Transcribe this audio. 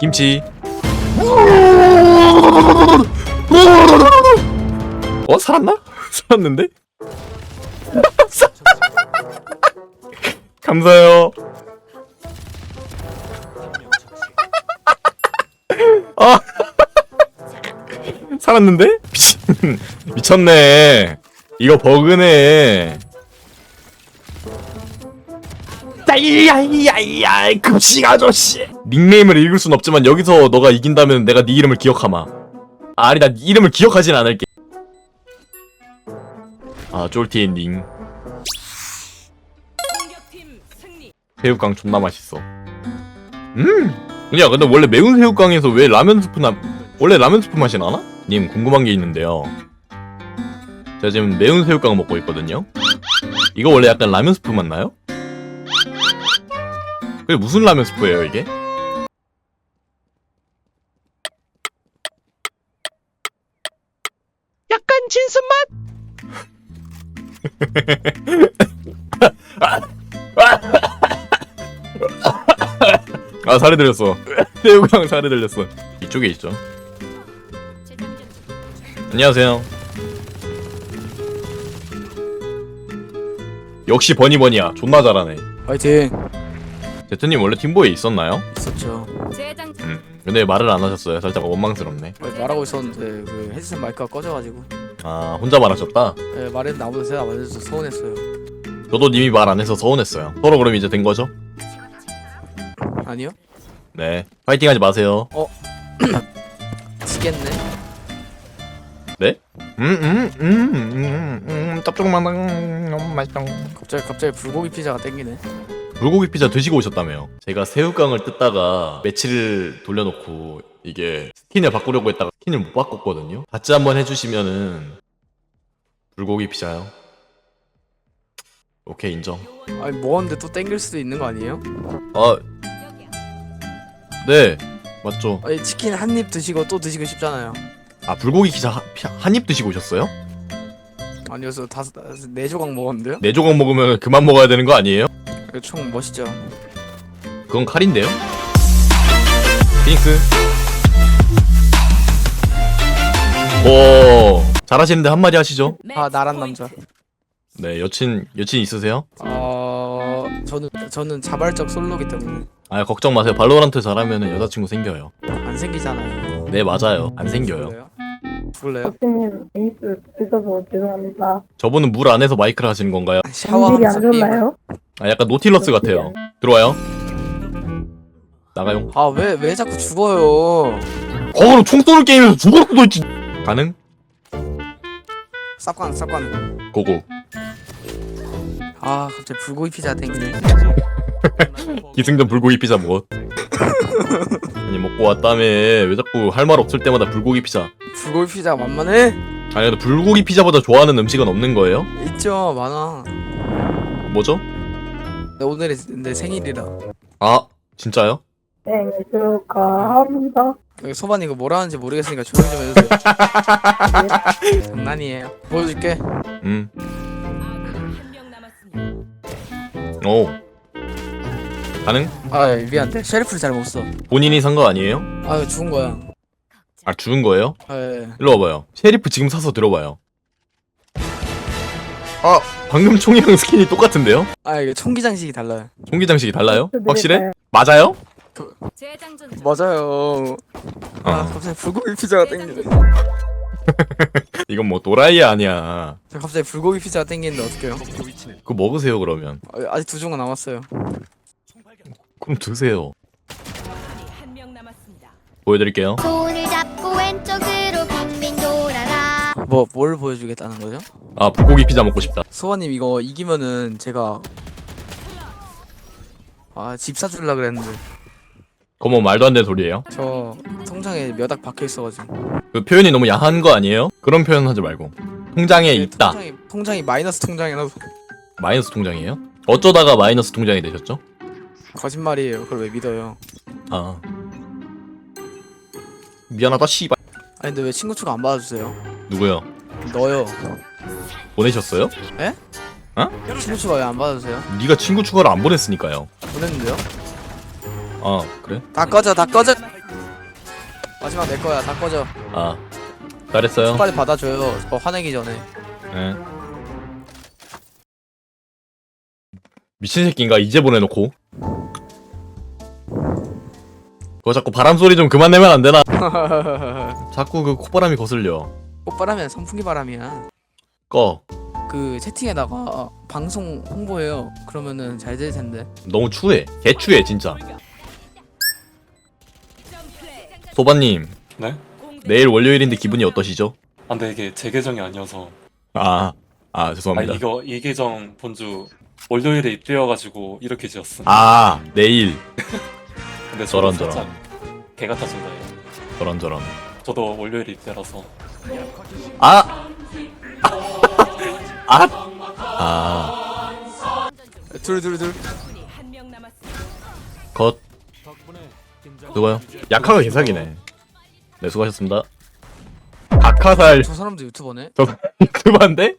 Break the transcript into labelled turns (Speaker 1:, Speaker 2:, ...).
Speaker 1: 김치. 어 살았나? 살았는데? 감사해요. 아 살았는데? 미쳤네. 이거 버그네. 야야야야 급식 아저씨. 닉네임을 읽을 순 없지만 여기서 너가 이긴다면 내가 네 이름을 기억하마. 아, 아니 나네 이름을 기억하진 않을게. 아 쫄티 엔딩. 새우깡 존나 맛있어. 음! 야, 근데 원래 매운 새우깡에서 왜 라면 스프 나 원래 라면 스프 맛이 나나? 님 궁금한 게 있는데요. 제가 지금 매운 새우깡 먹고 있거든요. 이거 원래 약간 라면 스프 맛 나요? 그게 무슨 라면 스프예요 이게?
Speaker 2: 약간 진순
Speaker 1: 아 살이 들렸어. 새우깡 살이 들렸어. 이쪽에 있죠. 안녕하세요. 역시 버니버니야. 존나 잘하네.
Speaker 2: 화이팅
Speaker 1: 제트님 원래 팀보에 있었나요?
Speaker 2: 있었죠
Speaker 1: 음 근데 말을 안 하셨어요 살짝 원망스럽네
Speaker 2: 아니, 말하고 있었는데 그 헤드셋 마이크가 꺼져가지고
Speaker 1: 아 혼자 말하셨다?
Speaker 2: 네, 말했는데 아무도 대답 안 해줘서 서운했어요
Speaker 1: 저도 님이 말 안 해서 서운했어요 서로 그럼 이제 된 거죠?
Speaker 2: 아니요?
Speaker 1: 네 파이팅 하지 마세요
Speaker 2: 지겠네
Speaker 1: 네? 음음 음 음 음 짭조름한 음, 너무 맛있다
Speaker 2: 갑자기 갑자기 불고기 피자가 땡기네
Speaker 1: 불고기 피자 드시고 오셨다며요. 제가 새우깡을 뜯다가 며칠을 돌려놓고 이게 스킨을 바꾸려고 했다가 스킨을 못 바꿨거든요. 같이 한번 해주시면은 불고기 피자요. 오케이 인정.
Speaker 2: 아니 먹었는데 또 땡길 수도 있는 거 아니에요?
Speaker 1: 아. 네. 맞죠.
Speaker 2: 아니 치킨 한 입 드시고 또 드시고 싶잖아요
Speaker 1: 아 불고기 피자 한 입 드시고 오셨어요?
Speaker 2: 아니어서 다섯 다섯- 네 조각 먹었는데요?
Speaker 1: 네 조각 먹으면 그만 먹어야 되는 거 아니에요?
Speaker 2: 이거 총 멋있죠
Speaker 1: 그건 칼인데요. 피닉스. 오 잘하시는데 한마디 하시죠.
Speaker 2: 아 나란 남자
Speaker 1: 네 여친 여친 있으세요?
Speaker 2: 어 저는 저는 자발적 솔로기 때문에
Speaker 1: 아 걱정 마세요. 발로란트 잘하면 여자친구 생겨요.
Speaker 2: 안 생기잖아요
Speaker 1: 네 맞아요. 안 생겨요.
Speaker 2: 죽을래요?
Speaker 3: 교수님 베이스 늦어서 죄송합니다.
Speaker 1: 저분은 물 안에서 마이크를 하시는 건가요?
Speaker 3: 일이 안 좋나요?
Speaker 1: 아 약간 노틸러스 같아요. 들어와요. 나가요.
Speaker 2: 아왜 왜 자꾸 죽어요
Speaker 1: 거기로 총 쏘는 게임에서 죽을 수도 있지. 가능?
Speaker 2: 쌉관 쌉관
Speaker 1: 고고.
Speaker 2: 아 갑자기 불고기 피자 땡기네
Speaker 1: 기승전 불고기 피자 먹었. 아니 먹고 왔다며 왜 자꾸 할 말 없을 때마다 불고기 피자.
Speaker 2: 불고기 피자 만만해?
Speaker 1: 아니 근데 불고기 피자보다 좋아하는 음식은 없는 거예요?
Speaker 2: 있죠 많아
Speaker 1: 뭐죠?
Speaker 2: 내 오늘이 내 생일이라
Speaker 1: 아 진짜요?
Speaker 3: 생일 축하합니다.
Speaker 2: 여기 소반 이거 뭐라 하는지 모르겠으니까 조용히 좀 해주세요 장난이에요 보여줄게
Speaker 1: 음.
Speaker 4: 아군이 한명 남았습니다.
Speaker 1: 오. 가능?
Speaker 2: 아 미안해 셰리프를 잘 못써
Speaker 1: 본인이 산 거 아니에요?
Speaker 2: 아 이거 죽은 거야
Speaker 1: 아 죽은 거예요?
Speaker 2: 아, 예.
Speaker 1: 일로 와봐요. 셰리프 지금 사서 들어봐요. 아, 방금 총이랑 스킨이 똑같은데요?
Speaker 2: 아 이게 총기 장식이 달라요
Speaker 1: 총기 장식이 달라요?
Speaker 3: 네,
Speaker 1: 확실해?
Speaker 3: 네.
Speaker 1: 맞아요?
Speaker 4: 재장전 중.
Speaker 2: 맞아요 아
Speaker 1: 어.
Speaker 2: 갑자기 불고기 피자가 땡기네
Speaker 1: 이건 뭐 도라이 아니야.
Speaker 2: 저 갑자기 불고기 피자가 땡기는데 어떡해요
Speaker 1: 그거 먹으세요 그러면.
Speaker 2: 아, 아직 두 조각 남았어요
Speaker 1: 그럼 드세요.
Speaker 4: 아군이 한 명 남았습니다.
Speaker 1: 보여드릴게요.
Speaker 5: 손을 잡고 왼쪽으로
Speaker 2: 뭐 뭘 보여주겠다는 거죠?
Speaker 1: 아 불고기 피자 먹고 싶다.
Speaker 2: 소아님 이거 이기면은 제가 아 집 사줄라 그랬는데
Speaker 1: 그거 뭐 말도 안 되는 소리예요.
Speaker 2: 저 통장에 몇악 박혀 있어가지고
Speaker 1: 그 표현이 너무 야한 거 아니에요? 그런 표현 하지 말고. 통장에
Speaker 2: 네,
Speaker 1: 있다.
Speaker 2: 통장이, 통장이 마이너스 통장이라서
Speaker 1: 마이너스 통장이에요? 어쩌다가 마이너스 통장이 되셨죠?
Speaker 2: 거짓말이에요 그걸 왜 믿어요
Speaker 1: 아. 미안하다 씨발.
Speaker 2: 아니 근데 왜 친구 추가 안 받아주세요?
Speaker 1: 누구요?
Speaker 2: 너요
Speaker 1: 보내셨어요?
Speaker 2: 친구 추가 왜 안 받아주세요?
Speaker 1: 네가 친구 추가를 안 보냈으니까요.
Speaker 2: 보냈는데요?
Speaker 1: 어 그래?
Speaker 2: 다 꺼져 다 꺼져 마지막 내 거야 다 꺼져
Speaker 1: 아 잘했어요
Speaker 2: 빨리 받아줘요 저 화내기 전에
Speaker 1: 예. 미친 새끼인가 이제 보내놓고 그거 자꾸 바람 소리 좀 그만 내면 안 되나? 자꾸 그 콧바람이 거슬려.
Speaker 2: 꽃바람이야 선풍기 바람이야
Speaker 1: 꺼.
Speaker 2: 그 채팅에다가 방송 홍보해요 그러면은 잘 될 텐데
Speaker 1: 너무 추해. 개 추해 진짜. 소바님
Speaker 6: 네?
Speaker 1: 내일 월요일인데 기분이 어떠시죠?
Speaker 6: 아 근데 이게 제 계정이 아니어서
Speaker 1: 아, 아
Speaker 6: 아
Speaker 1: 죄송합니다.
Speaker 6: 이거 이 계정 본주 월요일에 입대여가지고 이렇게 지었음
Speaker 1: 아 내일
Speaker 6: 근데
Speaker 1: 저런,
Speaker 6: 살짝 개 같아진다 이거
Speaker 1: 저런 저런.
Speaker 6: 저도 월요일에 입대라서
Speaker 1: 아, 아, 아,
Speaker 2: 둘 둘둘
Speaker 4: 적군이 한명 남았습니다.
Speaker 1: 컷. 누가요? 약화가 개사기네. 네 수고하셨습니다. 박하살
Speaker 2: 저 사람도 유튜버네
Speaker 1: 저 유튜버인데?